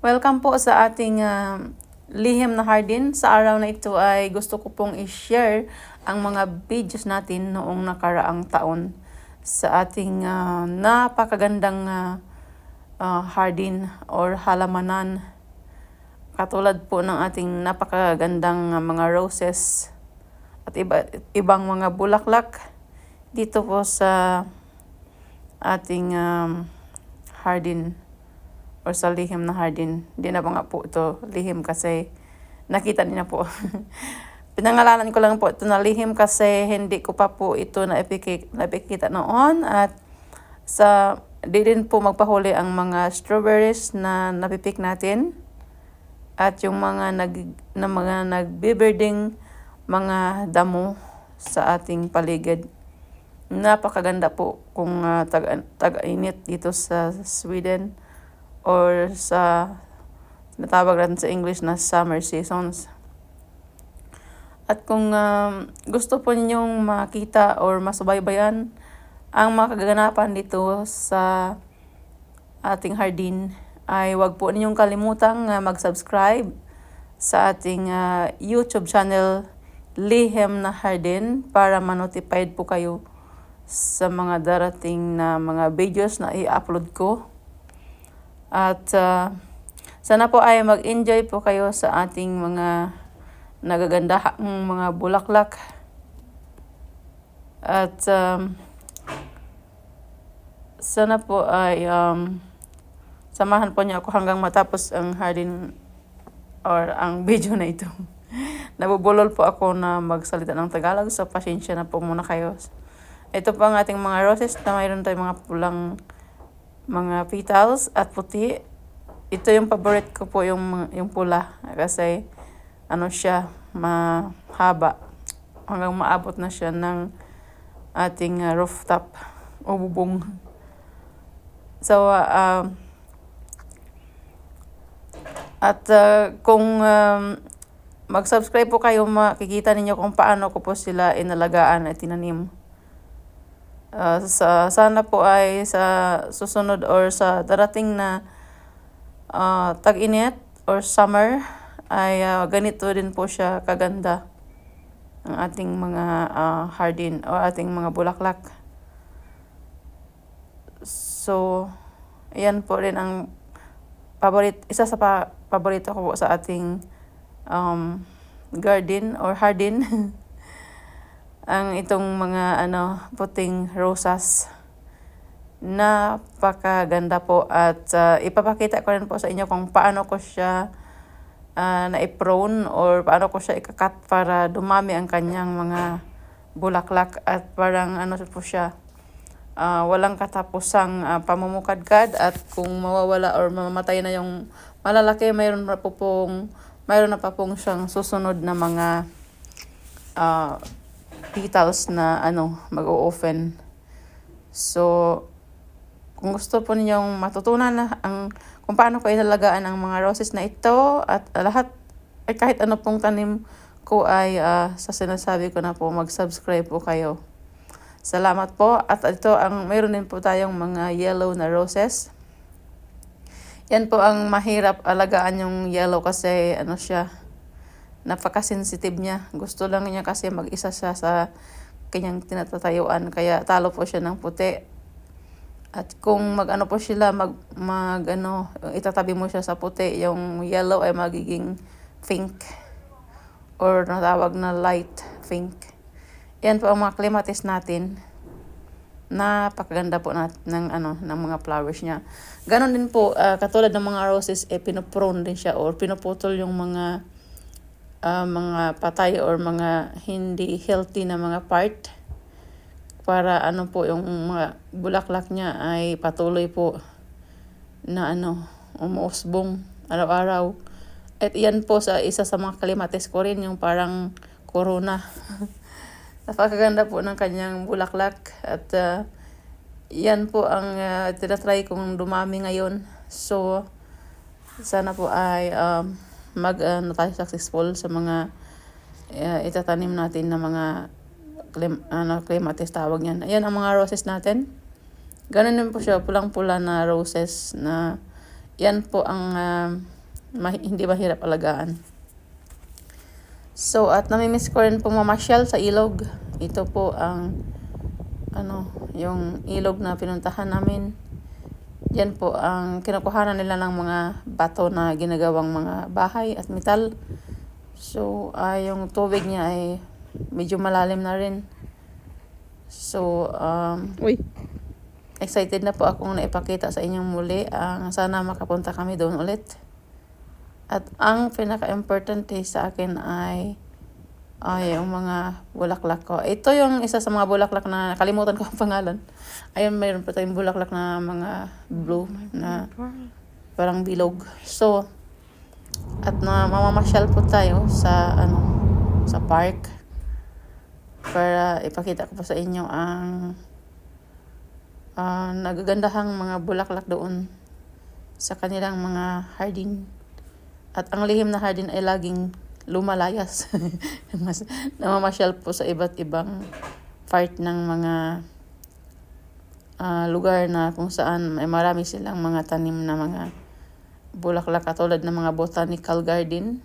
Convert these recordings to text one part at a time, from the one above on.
Welcome po sa ating ah, lihim na hardin. Sa araw na ito ay gusto ko pong i-share ang mga videos natin noong nakaraang taon sa ating ah, napakagandang ah, ah, hardin or halamanan. Katulad po ng ating napakagandang ah, mga roses at iba, ibang mga bulaklak dito po sa ating um, hardin or sa lihim na hardin. Hindi na po nga po ito lihim kasi nakita niyo na po. Pinangalanan ko lang po ito na lihim kasi hindi ko pa po ito naipiki- naipikita noon at sa di din po magpahuli ang mga strawberries na napipik natin at yung mga nag na mga nagbibirding mga damo sa ating paligid. Napakaganda po kung uh, tag tag-init dito sa Sweden or sa natawag natin sa English na summer seasons. At kung um, gusto po ninyong makita or masubaybayan ang mga kaganapan dito sa ating hardin, ay wag po ninyong kalimutang uh, mag-subscribe sa ating uh, YouTube channel Lihem na Hardin para ma-notified po kayo sa mga darating na mga videos na i-upload ko. At uh, sana po ay mag-enjoy po kayo sa ating mga nagagandahang mga bulaklak. At um, sana po ay um, samahan po niyo ako hanggang matapos ang hardin or ang video na ito. Nabubulol po ako na magsalita ng Tagalog so pasensya na po muna kayo. Ito po ang ating mga roses na mayroon tayong mga pulang mga petals at puti. Ito yung favorite ko po yung, yung pula kasi ano siya mahaba hanggang maabot na siya ng ating uh, rooftop o bubong. So, uh, at uh, kung um, mag-subscribe po kayo, makikita ninyo kung paano ko po sila inalagaan at tinanim. Uh, sa, sana po ay sa susunod or sa darating na uh, tag-init or summer ay uh, ganito din po siya kaganda ang ating mga uh, hardin o ating mga bulaklak. So, yan po rin ang paborit, isa sa pa, paborito ko po sa ating um, garden or hardin. ang itong mga ano puting rosas. Napakaganda po at uh, ipapakita ko rin po sa inyo kung paano ko siya uh, na-prone or paano ko siya ikakat para dumami ang kanyang mga bulaklak at parang ano po siya uh, walang katapusang uh, pamumukadkad at kung mawawala or mamamatay na yung malalaki mayroon na po pong mayroon na pa pong siyang susunod na mga uh, petals na ano mag-o-open. So, kung gusto po ninyong matutunan na ang kung paano ko inalagaan ang mga roses na ito at lahat ay kahit ano pong tanim ko ay uh, sa sinasabi ko na po mag-subscribe po kayo. Salamat po at ito ang mayroon din po tayong mga yellow na roses. Yan po ang mahirap alagaan yung yellow kasi ano siya napaka-sensitive niya. Gusto lang niya kasi mag-isa siya sa kanyang tinatatayuan. Kaya talo po siya ng puti. At kung mag-ano po sila, mag, mag ano, itatabi mo siya sa puti, yung yellow ay magiging pink. Or natawag na light pink. Yan po ang mga clematis natin. Napakaganda po nat ng ano ng mga flowers niya. Ganon din po uh, katulad ng mga roses eh pinoprone din siya or pinuputol yung mga uh, mga patay or mga hindi healthy na mga part para ano po yung mga bulaklak niya ay patuloy po na ano umuusbong araw-araw. At yan po sa isa sa mga kalimates ko rin yung parang corona. Napakaganda po ng kanyang bulaklak at uh, yan po ang uh, tinatry kong dumami ngayon. So, sana po ay um, mag uh, tayo successful sa mga uh, itatanim natin na mga clim, ano, clematis tawag niyan. Ayan ang mga roses natin. Ganun din po siya, pulang-pula na roses na yan po ang ah, ma- hindi mahirap alagaan. So, at namimiss ko rin po mamasyal sa ilog. Ito po ang, ano, yung ilog na pinuntahan namin. Yan po ang kinukuhanan nila ng mga bato na ginagawang mga bahay at metal. So, ah, yung tubig niya ay medyo malalim na rin. So, um, Uy. excited na po akong naipakita sa inyong muli. Ang sana makapunta kami doon ulit. At ang pinaka-importante sa akin ay ay yung mga bulaklak ko. Ito yung isa sa mga bulaklak na nakalimutan ko ang pangalan. Ayun, mayroon pa tayong bulaklak na mga blue na parang bilog. So, at na mamamasyal po tayo sa ano sa park para ipakita ko po sa inyo ang ah, nagagandahang mga bulaklak doon sa kanilang mga hardin. At ang lihim na hardin ay laging lumalayas. Mas, namamasyal po sa iba't ibang part ng mga ah, lugar na kung saan may marami silang mga tanim na mga bulaklak katulad ng mga botanical garden.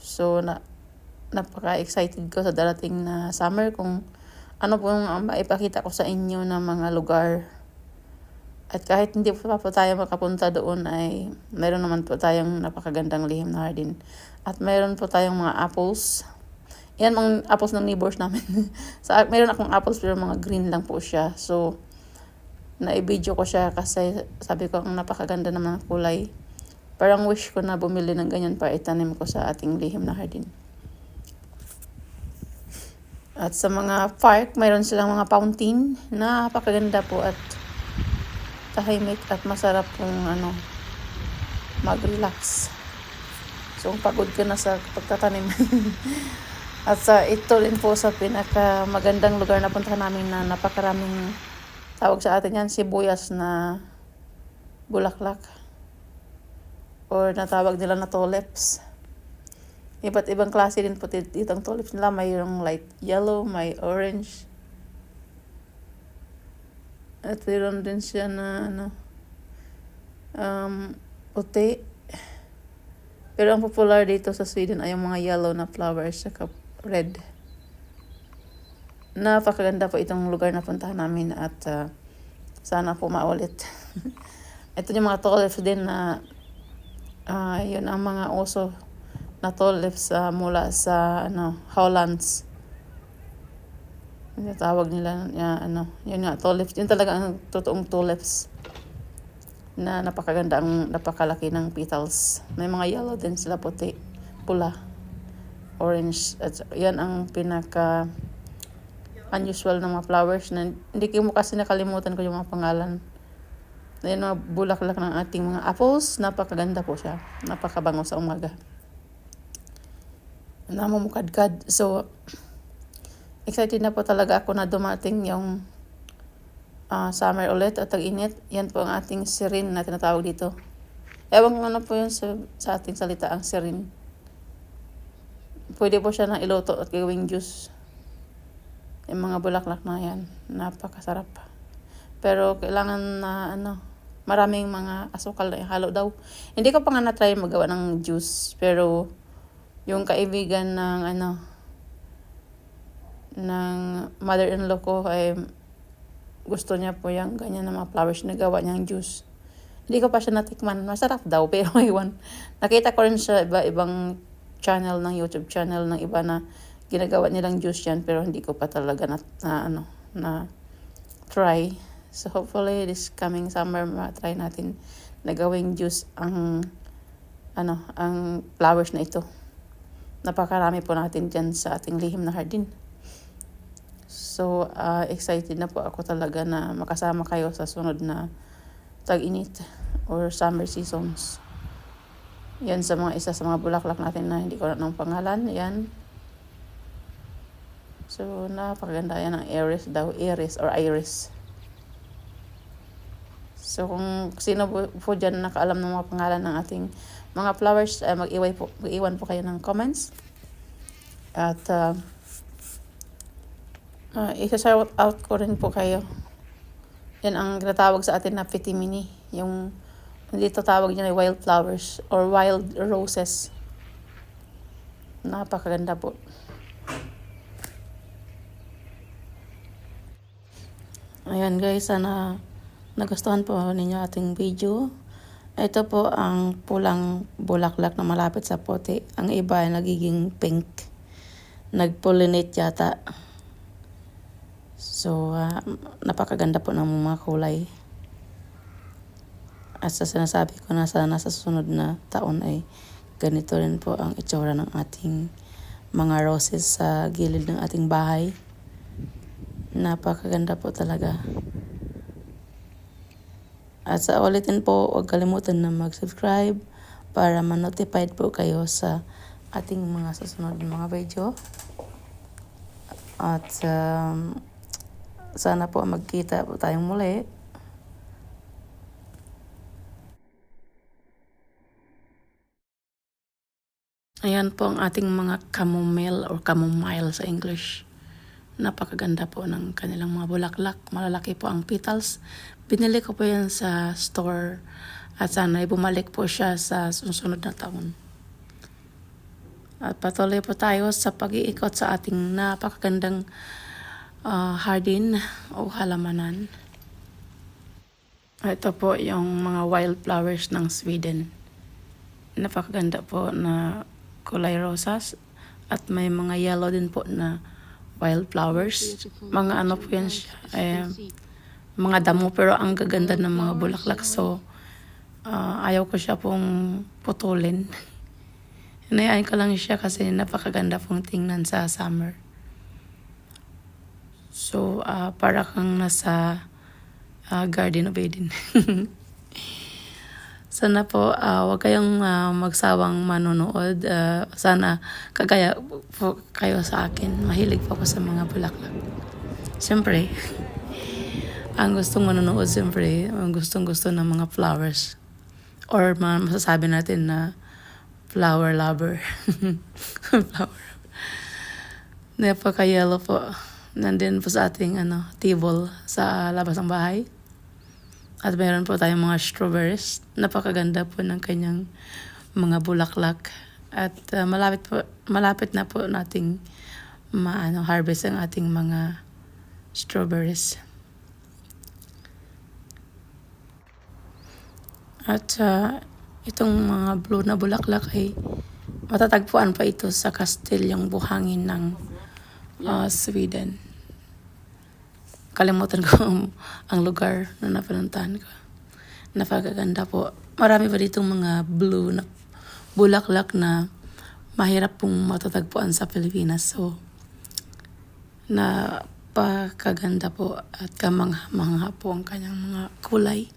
So, na, napaka-excited ko sa darating na summer kung ano po yung maipakita ko sa inyo na mga lugar. At kahit hindi pa po tayo makapunta doon ay meron naman po tayong napakagandang lihim na hardin. At meron po tayong mga apples. Yan mga apples ng neighbors namin. sa meron akong apples pero mga green lang po siya. So, na-video ko siya kasi sabi ko ang napakaganda ng mga kulay. Parang wish ko na bumili ng ganyan para itanim ko sa ating lihim na hardin. At sa mga park, mayroon silang mga fountain. Napakaganda po at tahimik at masarap kung ano, mag-relax. So, pagod ka na sa pagtatanim. at sa ito rin po sa pinaka magandang lugar na punta namin na napakaraming tawag sa atin yan, sibuyas na bulaklak. Or natawag nila na tulips. Iba't ibang klase din po dito ang tulips nila. Mayroong light yellow, may orange. At mayroon din siya na ano, um, puti. Pero ang popular dito sa Sweden ay yung mga yellow na flowers saka red. Napakaganda po itong lugar na puntahan namin at ah, sana po maulit. Ito yung mga tulips din na ah, yun ang mga oso na tulips ah, mula sa ano Hollands. Tawag nila ya, ano, yun nga tulips. Yun talaga ang totoong tulips na napakaganda ang napakalaki ng petals. May mga yellow din sila puti, pula, orange. At yan ang pinaka unusual na mga flowers na hindi ko kasi nakalimutan ko yung mga pangalan. Yan mga bulaklak ng ating mga apples. Napakaganda po siya. Napakabango sa umaga. Namumukadkad. So, excited na po talaga ako na dumating yung ah, summer ulit at tag-init. Yan po ang ating sirin na tinatawag dito. Ewan ko ano po yun sa, sa ating salita, ang sirin. Pwede po siya na iluto at gawing juice. Yung mga bulaklak na yan, napakasarap. Pero kailangan na ano, maraming mga asukal na halo daw. Hindi ko pa nga na-try magawa ng juice, pero yung kaibigan ng ano, ng mother-in-law ko ay gusto niya po yung ganyan na mga flowers na gawa niyang juice. Hindi ko pa siya natikman. Masarap daw, pero iwan. Nakita ko rin sa iba-ibang channel ng YouTube channel ng iba na ginagawa nilang juice yan pero hindi ko pa talaga na, na ano na try. So hopefully this coming summer ma-try natin na gawing juice ang ano ang flowers na ito. Napakarami po natin diyan sa ating lihim na hardin. So ah, excited na po ako talaga na makasama kayo sa sunod na tag-init or summer seasons. Yan sa mga isa sa mga bulaklak natin na hindi ko na ng pangalan. Yan. So, napakaganda yan ng iris daw. Iris or iris. So, kung sino po, po dyan nakaalam ng mga pangalan ng ating mga flowers, uh, mag-iwan po, mag-iwan po kayo ng comments. At, uh, uh, isa-shout out ko rin po kayo. Yan ang tinatawag sa atin na Pitimini. Yung Dito tawag niya ay wildflowers or wild roses. Napakaganda po. Ayan guys, sana nagustuhan po ninyo ating video. Ito po ang pulang bulaklak na malapit sa puti. Ang iba ay nagiging pink. Nag-pollinate yata. So, ah, napakaganda po ng mga kulay. At sa sinasabi ko na sana sa susunod na taon ay ganito rin po ang itsura ng ating mga roses sa gilid ng ating bahay. Napakaganda po talaga. At sa ulitin po, huwag kalimutan na mag-subscribe para ma-notified po kayo sa ating mga susunod na mga video. At um, sana po magkita po tayong muli. Ayan po ang ating mga chamomile or chamomile sa English. Napakaganda po ng kanilang mga bulaklak. Malalaki po ang petals. Binili ko po yan sa store at sana ay bumalik po siya sa susunod na taon. At patuloy po tayo sa pag-iikot sa ating napakagandang ah, hardin o halamanan. Ito po yung mga wildflowers ng Sweden. Napakaganda po na kulay rosas at may mga yellow din po na wildflowers. Mga ano po yan siya, eh, mga damo pero ang gaganda ng mga bulaklak so ah, ayaw ko siya pong putulin. Hinayaan ko lang siya kasi napakaganda pong tingnan sa summer. So, ah, para kang nasa ah, Garden of Eden. sana po ah, wag kayong ah, magsawang manonood. Ah, sana kagaya po kayo sa akin. Mahilig po ako sa mga bulaklak. Siyempre, ang gustong manonood siyempre, ang gustong gusto ng mga flowers. Or ma- masasabi natin na flower lover. flower. Napaka-yellow po. Nandun po sa ating ano, table sa labas ng bahay. At meron po tayong mga strawberries. Napakaganda po ng kanyang mga bulaklak. At uh, malapit po malapit na po nating maano harvest ang ating mga strawberries. At uh, itong mga blue na bulaklak ay matatagpuan pa ito sa kastilyong buhangin ng uh, Sweden. Kalimutan ko ang, lugar na napanuntahan ko. Napakaganda po. Marami pa ditong mga blue na bulaklak na mahirap pong matatagpuan sa Pilipinas. So, napakaganda po at kamangha-mangha po ang kanyang mga kulay.